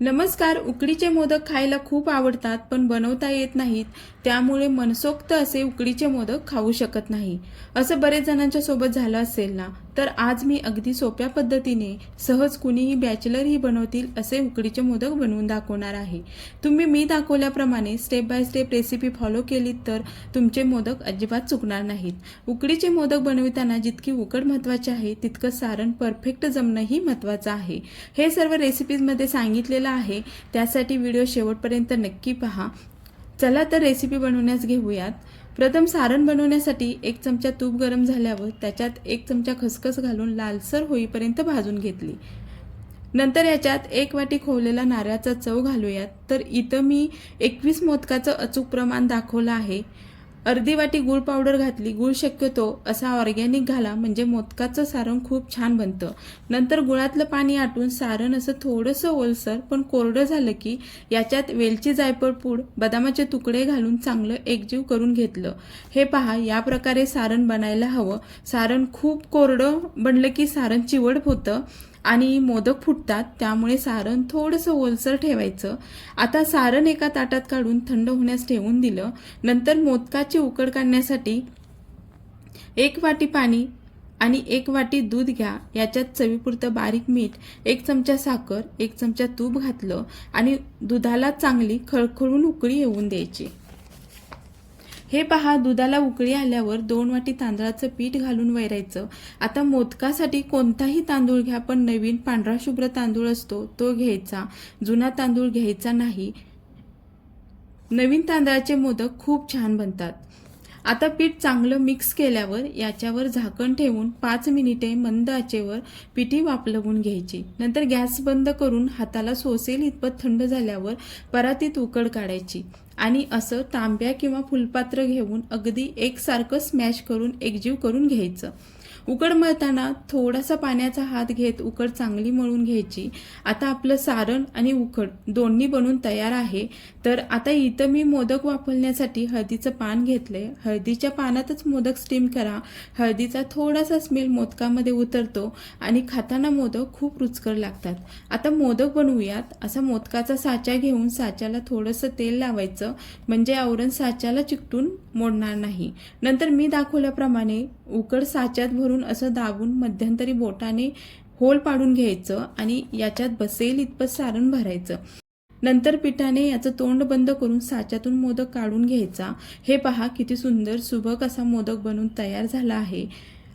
नमस्कार उकडीचे मोदक खायला खूप आवडतात पण बनवता येत नाहीत त्यामुळे मनसोक्त असे उकडीचे मोदक खाऊ शकत नाही. असं बरेच जणांच्या सोबत झालं असेल ना? तर आज मी अगदी सोप्या पद्धतीने सहज कुणीही बॅचलरही बनवतील असे उकडीचे मोदक बनवून दाखवणार आहे. तुम्ही मी दाखवल्याप्रमाणे step by step recipe follow केलीत तर तुमचे मोदक अजिबात चुकणार नाहीत. उकडीचे मोदक बनविताना जितकी उकड महत्त्वाची आहे तितकं सारण परफेक्ट जमणंही महत्त्वाचं आहे. हे सर्व रेसिपीजमध्ये सांगितलेलं आहे त्यासाठी व्हिडिओ शेवटपर्यंत नक्की पहा. चला तर रेसिपी बनवण्यास घेऊयात. प्रथम सारण बनवण्यासाठी एक चमचा तूप गरम झाल्यावर त्याच्यात एक चमचा खसखस घालून लालसर होईपर्यंत भाजून घेतली. नंतर याच्यात एक वाटी खोवलेला नारळाचा चव घालूयात. तर इथं मी एकवीस मोदकाचं अचूक प्रमाण दाखवलं आहे. अर्धी वाटी गूळ पावडर घातली गूळ शक्यतो असा ऑर्गॅनिक घाला म्हणजे मोदकाचं सारण खूप छान बनतं. नंतर गुळातलं पाणी आटून सारण असं थोडंसं ओलसर पण कोरडं झालं की याच्यात वेलची जायफळ पूड बदामाचे तुकडे घालून चांगलं एकजीव करून घेतलं. हे पहा या प्रकारे सारण बनायला हवं. सारण खूप कोरडं बनलं की सारण चिवड होतं. आणि मोदक फुटतात त्यामुळे सारण थोडंसं ओलसर ठेवायचं. आता सारण एका ताटात काढून थंड होण्यास ठेवून दिलं. नंतर मोदकाची उकड काढण्यासाठी एक वाटी पाणी आणि एक वाटी दूध घ्या. याच्यात चवीपुरतं बारीक मीठ एक चमचा साखर एक चमचा तूप घातलं आणि दुधाला चांगली खळखळून उकळी येऊन द्यायची. हे पहा दुधाला उकळी आल्यावर दोन वाटी तांदळाचं पीठ घालून वैरायचं. आता मोदकासाठी कोणताही तांदूळ घ्या पण नवीन पांढरा शुभ्र तांदूळ असतो तो घ्यायचा. जुना तांदूळ घ्यायचा नाही. नवीन तांदळाचे मोदक खूप छान बनतात. आता पीठ चांगलं मिक्स केल्यावर याच्यावर झाकण ठेवून पाच मिनिटे मंद आचेवर पिठी वापलवून घ्यायची. नंतर गॅस बंद करून हाताला सोसेल इतपत थंड झाल्यावर परातीत उकड काढायची. आणि असं तांब्या किंवा फुलपात्र घेऊन अगदी एकसारखं स्मॅश करून एकजीव करून घ्यायचं. उकड मळताना थोडासा पाण्याचा हात घेत उकड चांगली मळून घ्यायची. आता आपलं सारण आणि उकड दोन्ही बनून तयार आहे. तर आता इथं मी मोदक वापरण्यासाठी हळदीचं पान घेतलंय. हळदीच्या पानातच मोदक स्टीम करा. हळदीचा थोडासा स्मेल मोदकामध्ये उतरतो आणि खाताना मोदक खूप रुचकर लागतात. आता मोदक बनवूयात. असा मोदकाचा साचा घेऊन साच्याला थोडंसं तेल लावायचं. म्हणजे आवरण साच्याला चिकटून मोडणार नाही. नंतर मी दाखवल्याप्रमाणे उकड साच्यात भरून असं दाबून मध्यंतरी बोटाने होल पाडून घ्यायचं आणि याच्यात बसेल इतपत सारण भरायचं. नंतर पिठाने याचं तोंड बंद करून साच्यातून मोदक काढून घ्यायचा. हे पहा किती सुंदर सुबक असा मोदक बनून तयार झाला आहे.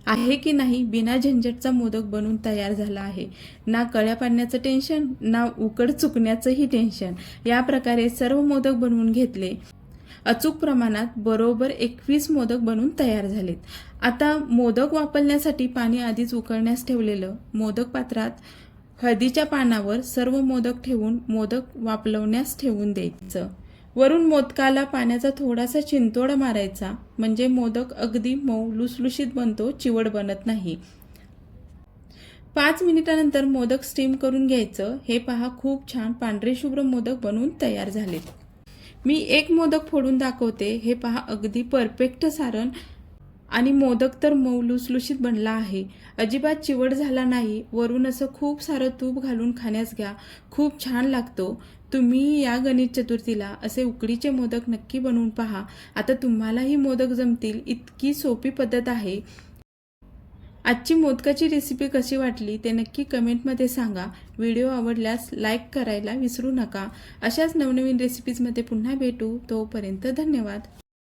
आहे की नाही बिना झंझटचा मोदक बनून तयार झाला आहे. ना कळ्या पाडण्याचं टेन्शन ना उकड चुकण्याचंही टेन्शन या प्रकारे सर्व मोदक बनवून घेतले. अचूक प्रमाणात बरोबर एकवीस मोदक बनून तयार झालेत. आता मोदक वापरण्यासाठी पाणी आधीच उकळण्यास ठेवलेलं मोदक पात्रात हळदीच्या पानावर सर्व मोदक ठेवून मोदक वापलवण्यास ठेवून द्यायचं. वरून मोदकाला पाण्याचा थोडासा चिंतोडा मारायचा म्हणजे मोदक अगदी मऊ लुसलुशीत बनतो चिवड बनत नाही. पाच मिनिटानंतर मोदक स्टीम करून घ्यायचं. हे पहा खूप छान पांढरे शुभ्र मोदक बनवून तयार झालेत. मी एक मोदक फोडून दाखवते. हे पहा अगदी परफेक्ट सारण आणि मोदक तर मऊ लुसलुशीत बनला आहे. अजिबात चिवड झाला नाही. वरून असं खूप सारं तूप घालून खाण्यास घ्या. खूप छान लागतो. तुम्ही या गणेश चतुर्थीला असे उकडीचे मोदक नक्की बनवून पहा. आता तुम्हालाही मोदक जमतील. इतकी सोपी पद्धत आहे. आजची मोदकाची रेसिपी कशी वाटली ते नक्की कमेंटमध्ये सांगा. व्हिडिओ आवडल्यास लाईक करायला विसरू नका. अशाच नवनवीन रेसिपीजमध्ये पुन्हा भेटू. तोपर्यंत धन्यवाद.